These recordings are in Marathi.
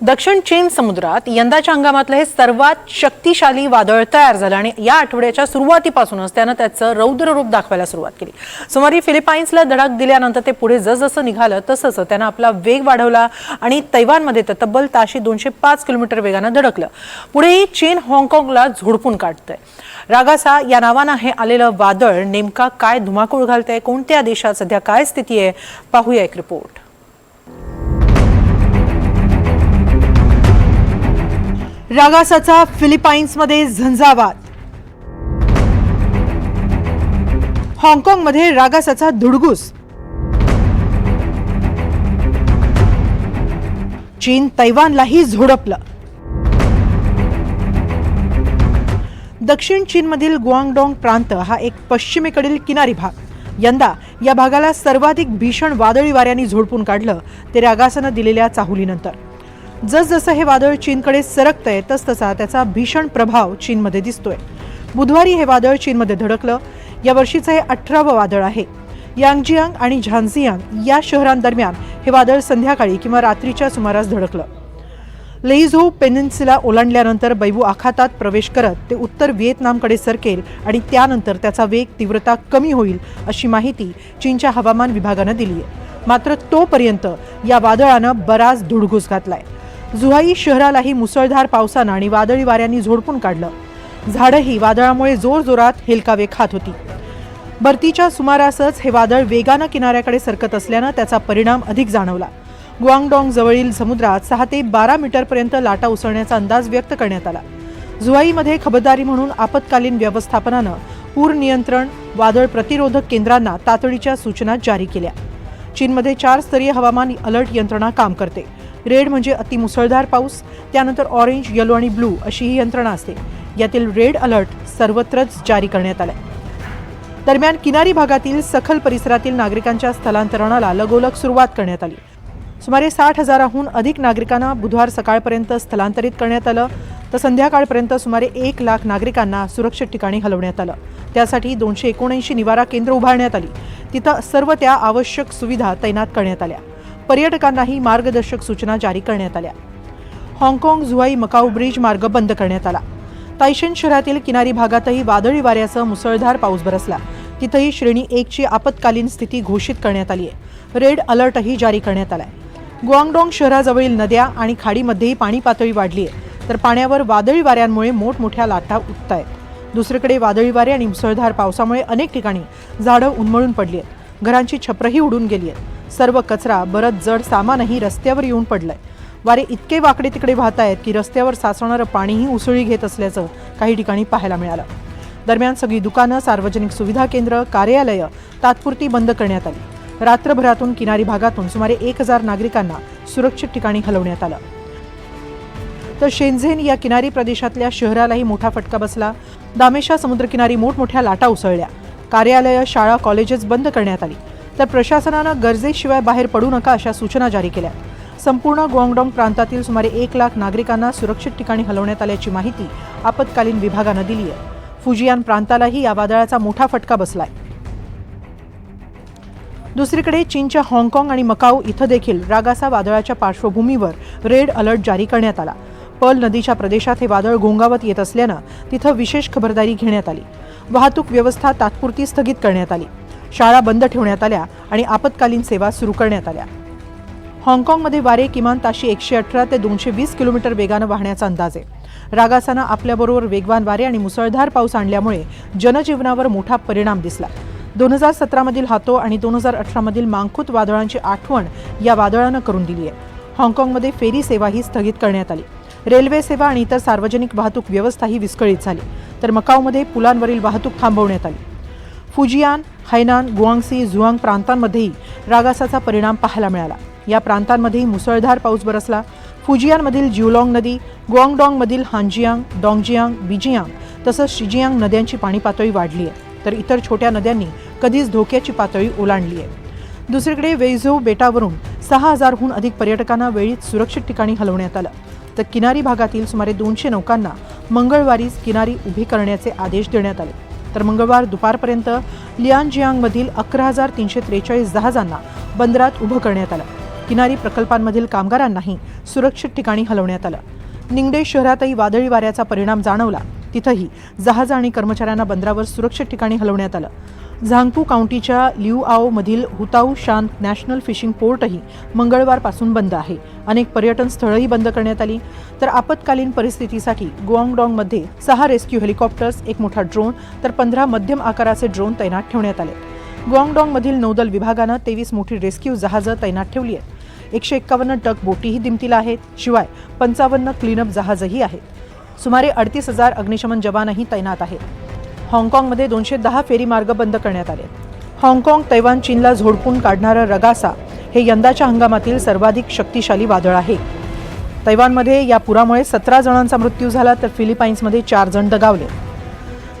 दक्षिण चीन समुद्रात यंदाच्या हंगामातलं हे सर्वात शक्तिशाली वादळ तयार झालं आणि या आठवड्याच्या सुरुवातीपासूनच त्यानं त्याचं रौद्र रूप दाखवायला सुरुवात केली. सोमवारी फिलिपाईन्सला धडक दिल्यानंतर ते पुढे जसजसं निघालं तसंच त्यानं आपला वेग वाढवला आणि तैवानमध्ये तर तब्बल ताशी दोनशे पाच किलोमीटर वेगानं धडकलं. पुढेही चीन हाँगकाँगला झोडपून काढतंय. रागासा या नावानं हे आलेलं वादळ नेमका काय धुमाकूळ घालतंय कोणत्या देशात सध्या काय स्थिती आहे पाहूया एक रिपोर्ट रागासाचा फिलिपाईन्समध्ये झंझावात. हाँगकाँगमध्ये रागासाचा धुडगूस चीन तैवानलाही झोडपलं. दक्षिण चीनमधील गुआंगडोंग प्रांत हा एक पश्चिमेकडील किनारी भाग. यंदा या भागाला सर्वाधिक भीषण वादळी वाऱ्यांनी झोडपून काढलं ते रागासानं दिलेल्या चाहुलीनंतर. जसजसं हे वादळ चीनकडे सरकतंय तसतसा त्याचा भीषण प्रभाव चीनमध्ये दिसतोय. बुधवारी हे वादळ चीनमध्ये धडकलं. या वर्षीचं हे अठरावं वादळ आहे. यांगजियांग आणि झांझियांग या शहरांदरम्यान हे वादळ संध्याकाळी किंवा रात्रीच्या सुमारास धडकलं. लेईझो पेनिन्सिला ओलांडल्यानंतर बैबू आखातात प्रवेश करत ते उत्तर व्हिएतनामकडे सरकेल आणि त्यानंतर त्याचा वेग तीव्रता कमी होईल अशी माहिती चीनच्या हवामान विभागानं दिली आहे मात्र तोपर्यंत या वादळानं बराच धुडघूस घातलाय. जुहाई शहरालाही मुसळधार पावसानं आणि वादळी वाऱ्यांनी झोडपून काढलं. झाडंही वादळामुळे जोरजोरात हेलकावे खात होती. बर्तीच्या सुमारासच हे वादळ वेगानं किनाऱ्याकडे सरकत असल्यानं त्याचा परिणाम अधिक जाणवला. ग्वांगडॉंग जवळील समुद्रात सहा ते बारा मीटरपर्यंत लाटा उसळण्याचा अंदाज व्यक्त करण्यात आला. जुवाईमध्ये खबरदारी म्हणून आपत्कालीन व्यवस्थापनानं पूर नियंत्रण वादळ प्रतिरोधक केंद्रांना तातडीच्या सूचना जारी केल्या. चीनमध्ये चार स्तरीय हवामान अलर्ट यंत्रणा काम करते. रेड म्हणजे अतिमुसळधार पाऊस त्यानंतर ऑरेंज येलो आणि ब्लू अशी ही यंत्रणा असते. यातील रेड अलर्ट सर्वत्रच जारी करण्यात आलाय. दरम्यान किनारी भागातील सखल परिसरातील नागरिकांच्या स्थलांतरणाला लगोलग सुरुवात करण्यात आली. सुमारे साठ हजाराहून अधिक नागरिकांना बुधवार सकाळपर्यंत स्थलांतरित करण्यात आलं. तर संध्याकाळपर्यंत सुमारे एक लाख नागरिकांना सुरक्षित ठिकाणी हलवण्यात आलं. त्यासाठी दोनशे एकोणऐंशी निवारा केंद्र उभारण्यात आली. तिथं सर्व त्या आवश्यक सुविधा तैनात करण्यात आल्या. पर्यटकांनाही मार्गदर्शक सूचना जारी करण्यात आल्या. हाँगकाँग झुआई मकाऊ ब्रिज मार्ग बंद करण्यात आला. तायशेन शहरातील किनारी भागातही वादळी वाऱ्यासह मुसळधार पाऊस बरसला. तिथंही श्रेणी एकची आपत्कालीन स्थिती घोषित करण्यात आली आहे रेड अलर्टही जारी करण्यात आलाय. गुआंगडोंग शहराजवळील नद्या आणि खाडीमध्येही पाणी पातळी वाढली आहे तर पाण्यावर वादळी वाऱ्यांमुळे मोठमोठ्या लाटा उठत आहेत दुसरीकडे वादळी वारे आणि मुसळधार पावसामुळे अनेक ठिकाणी झाडं उन्मळून पडली आहेत घरांची छपरंही उडून गेली आहेत सर्व कचरा बरंच जड सामानही रस्त्यावर येऊन पडलंय. वारे इतके वाकडे तिकडे वाहत आहेत की रस्त्यावर साचवणारं पाणीही उसळी घेत असल्याचं काही ठिकाणी पाहायला मिळालं. दरम्यान सगळी दुकानं सार्वजनिक सुविधा केंद्र कार्यालयं तात्पुरती बंद करण्यात आली. रात्रभरातून किनारी भागातून सुमारे एक हजार नागरिकांना सुरक्षित ठिकाणी हलवण्यात आलं. तर शेंझेन या किनारी प्रदेशातल्या शहरालाही मोठा फटका बसला. दामेशा समुद्रकिनारी मोठमोठ्या लाटा उसळल्या. कार्यालयं शाळा कॉलेजेस बंद करण्यात आली. तर प्रशासनानं गरजेशिवाय बाहेर पडू नका अशा सूचना जारी केल्या. संपूर्ण गुआंगडोंग प्रांतातील सुमारे एक लाख नागरिकांना सुरक्षित ठिकाणी हलवण्यात आल्याची माहिती आपत्कालीन विभागानं दिली आहे. फुजियान प्रांतालाही या वादळाचा मोठा फटका बसलाय. दुसरीकडे चीनच्या हाँगकाँग आणि मकाऊ इथं देखील रागासा वादळाच्या पार्श्वभूमीवर रेड अलर्ट जारी करण्यात आला. पर्ल नदीच्या प्रदेशात हे वादळ घोंगावत येत असल्यानं तिथं विशेष खबरदारी घेण्यात आली. वाहतूक व्यवस्था तात्पुरती स्थगित करण्यात आली. शाळा बंद ठेवण्यात आल्या आणि आपत्कालीन सेवा सुरू करण्यात आल्या. हाँगकाँगमध्ये वारे किमान ताशी एकशे अठरा ते दोनशे वीस किलोमीटर वेगानं वाहण्याचा अंदाज. आहे रागासानं आपल्याबरोबर वेगवान वारे आणि मुसळधार पाऊस आणल्यामुळे जनजीवनावर मोठा परिणाम दिसला. दोन हजार सतरामधील हातो आणि दोन हजार अठरामधील मांखूत वादळांची आठवण या वादळानं करून दिली आहे. हाँगकाँगमध्ये फेरी सेवाही स्थगित करण्यात आली. रेल्वे सेवा आणि इतर सार्वजनिक वाहतूक व्यवस्थाही विस्कळीत झाली. तर मकाऊमध्ये पुलांवरील वाहतूक थांबवण्यात आली. फुजियान हैनान गुआंगसी झुआंग प्रांतांमध्येही रागासाचा परिणाम पाहायला मिळाला. या प्रांतांमध्येही मुसळधार पाऊस बरसला. फुजियानमधील जिवलॉंग नदी गुआंगडॉंगमधील हांजियांग डॉंगजियांग बिजियांग तसंच शिजियांग नद्यांची पाणी पातळी वाढली आहे. तर इतर छोट्या नद्यांनी कधीच धोक्याची पातळी ओलांडली आहे. दुसरीकडे वेझो बेटावरून सहा हजारहून अधिक पर्यटकांना वेळीच सुरक्षित ठिकाणी हलवण्यात आलं. तर किनारी भागातील सुमारे दोनशे नौकांना मंगळवारीच किनारी उभी करण्याचे आदेश देण्यात आले. तर मंगळवार दुपारपर्यंत लियानजियांगमधील अकरा हजार तीनशे त्रेचाळीस जहाजांना बंदरात उभं करण्यात आलं. किनारी प्रकल्पांमधील कामगारांनाही सुरक्षित ठिकाणी हलवण्यात आलं. निंगडे शहरातही वादळी वाऱ्याचा परिणाम जाणवला. तिथंही जहाज आणि कर्मचाऱ्यांना बंदरावर सुरक्षित ठिकाणी हलवण्यात आलं. झांगपू काउंटीच्या लिऊआओ मधील हुताऊ शांत नॅशनल फिशिंग पोर्टही मंगळवारपासून बंद आहे. अनेक पर्यटन स्थळंही बंद करण्यात आली. तर आपत्कालीन परिस्थितीसाठी गुआंगडॉंगमध्ये सहा रेस्क्यू हेलिकॉप्टर्स एक मोठा ड्रोन तर पंधरा मध्यम आकाराचे ड्रोन तैनात ठेवण्यात आले गुआंगडॉंगमधील नौदल विभागानं तेवीस मोठी रेस्क्यू जहाजं तैनात ठेवली आहेत. एकशे एक्कावन्न टक बोटीही दिमतीला आहेत. शिवाय पंचावन्न क्लीनअप जहाजही आहेत. सुमारे अडतीस हजार अग्निशमन जवानही तैनात आहेत. हाँगकाँगमध्ये दोनशे दहा फेरी मार्ग बंद करण्यात आले हाँगकाँग तैवान चीनला झोडपून काढणारं रगासा हे यंदाच्या हंगामातील सर्वाधिक शक्तिशाली वादळ आहे. तैवानमध्ये या पुरामुळे सतरा जणांचा मृत्यू झाला तर फिलिपाईन्समध्ये चार जण दगावले.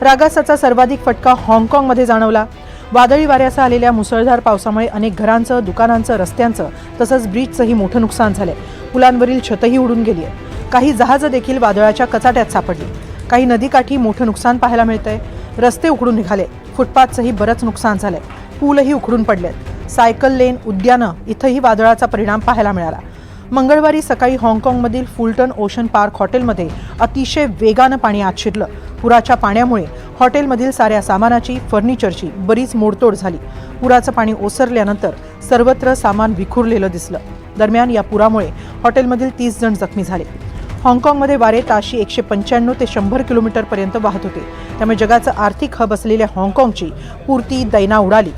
रागासाचा सर्वाधिक फटका हाँगकाँगमध्ये जाणवला. वादळी वाऱ्यासह आलेल्या मुसळधार पावसामुळे अनेक घरांचं दुकानांचं रस्त्यांचं तसंच ब्रिजचंही मोठं नुकसान झालंय. पुलांवरील छतही उडून गेली आहे काही जहाजं देखील वादळाच्या कचाट्यात सापडली. काही नदीकाठी मोठं नुकसान पाहायला मिळतंय. रस्ते उखडून निघाले. फुटपाथचंही बरंच नुकसान झालंय. पूलही उखडून पडलेत. सायकल लेन उद्यानं इथंही वादळाचा परिणाम पाहायला मिळाला. मंगळवारी सकाळी हाँगकाँगमधील फुलटन ओशन पार्क हॉटेलमध्ये अतिशय वेगानं पाणी आत शिरलं. पुराच्या पाण्यामुळे हॉटेलमधील साऱ्या सामानाची फर्निचरची बरीच मोडतोड झाली. पुराचं पाणी ओसरल्यानंतर सर्वत्र सामान विखुरलेलं दिसलं. दरम्यान या पुरामुळे हॉटेलमधील तीस जण जखमी झाले. हाँगकाँगमध्ये वारे ताशी एकशे पंच्याण्णव ते शंभर किलोमीटरपर्यंत वाहत होते. त्यामुळे जगाचं आर्थिक हब असलेल्या हाँगकाँगची पूर्ती दैना उडाली.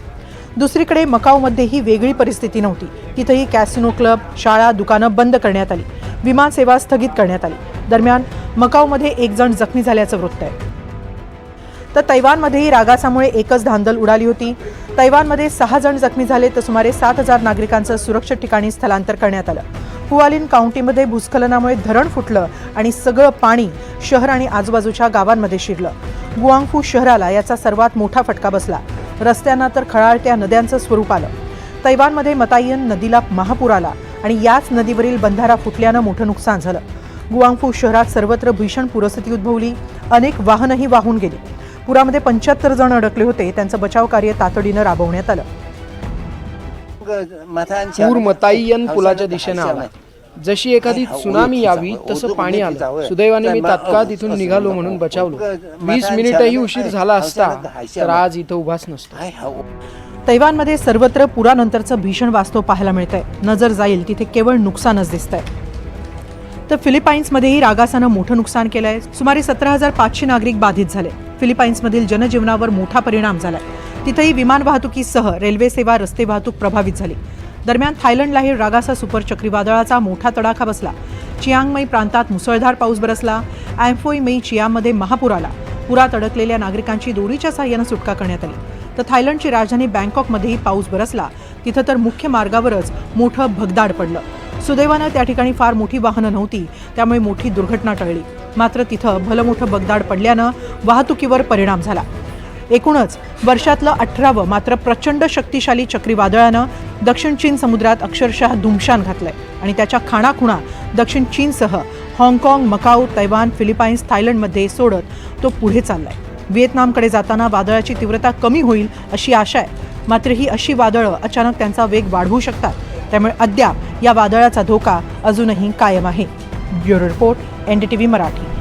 दुसरीकडे मकाऊमध्येही वेगळी परिस्थिती नव्हती. तिथंही कॅसिनो क्लब शाळा दुकानं बंद करण्यात आली. विमान सेवा स्थगित करण्यात आली. दरम्यान मकाऊमध्ये एक जण जखमी झाल्याचं वृत्त आहे. तर तैवानमध्येही रागासामुळे एकच धांदल उडाली होती. तैवानमध्ये सहा जण जखमी झाले तर सुमारे सात हजार नागरिकांचं सुरक्षित ठिकाणी स्थलांतर करण्यात आलं. हुआलिन काउंटीमध्ये भूस्खलनामुळे धरण फुटलं आणि सगळं पाणी शहर आणि आजूबाजूच्या गावांमध्ये शिरलं. गुआंगफू शहराला याचा सर्वात मोठा फटका बसला. रस्त्यांना तर खळाळत्या नद्यांचं स्वरूप आलं. तैवानमध्ये मतायन नदीला महापूर आला आणि याच नदीवरील बंधारा फुटल्यानं मोठं नुकसान झालं. गुआंगफू शहरात सर्वत्र भीषण पूरस्थिती उद्भवली. अनेक वाहनंही वाहून गेली. पुरामध्ये पंच्याहत्तर जण अडकले होते. त्यांचं बचाव कार्य तातडीनं राबवण्यात आलं. पूर मताईयन पुलाच्या दिशेने आला. जशी एखादी त्सुनामी यावी तसं पाणी आलं. सुदैवाने मी तात्काळ तिथून निघालो म्हणून बचावलो. वीस मिनिटही उशीर झाला असता तर आज इथं उभाच नसतो. तैवानमध्ये सर्वत्र पुरानंतरचं भीषण वास्तव पाहायला मिळतंय. नजर जाईल तिथे केवळ नुकसानच दिसतंय. तर फिलिपाईन्समध्येही रागासानं मोठं नुकसान केलंय. सुमारे सतरा हजार पाचशे नागरिक बाधित झाले. फिलिपाईन्समधील जनजीवनावर मोठा परिणाम झाला तिथेही विमान वाहतुकीसह रेल्वे सेवा रस्ते वाहतूक प्रभावित झाली. दरम्यान थायलंडलाही रागासा सुपर चक्रीवादळाचा मोठा तडाखा बसला. चियांगमई प्रांतात मुसळधार पाऊस बरसला. मई चियामध्ये महापूर आला. पुरात अडकलेल्या नागरिकांची दोरीच्या सहाय्यानं सुटका करण्यात आली. तर थायलंडची राजधानी बँकॉकमध्येही पाऊस बरसला. तिथं तर मुख्य मार्गावरच मोठं भगदाड पडलं. सुदैवानं त्या ठिकाणी फार मोठी वाहनं नव्हती. त्यामुळे मोठी दुर्घटना टळली. मात्र तिथं भलं मोठं बगदाड पडल्यानं वाहतुकीवर परिणाम झाला. एकूणच वर्षातलं अठरावं मात्र प्रचंड शक्तिशाली चक्रीवादळानं दक्षिण चीन समुद्रात अक्षरशः धुमशान घातलंय आणि त्याच्या खाणाखुणा दक्षिण चीनसह हाँगकाँग मकाऊ तैवान फिलिपाईन्स थायलंडमध्ये सोडत तो पुढे चाललाय. व्हिएतनामकडे जाताना वादळाची तीव्रता कमी होईल अशी आशा आहे. मात्र ही अशी वादळं अचानक त्यांचा वेग वाढवू शकतात. त्यामुळे अद्याप या वादळाचा धोका अजूनही कायम आहे. Bureau report N D T V Marathi.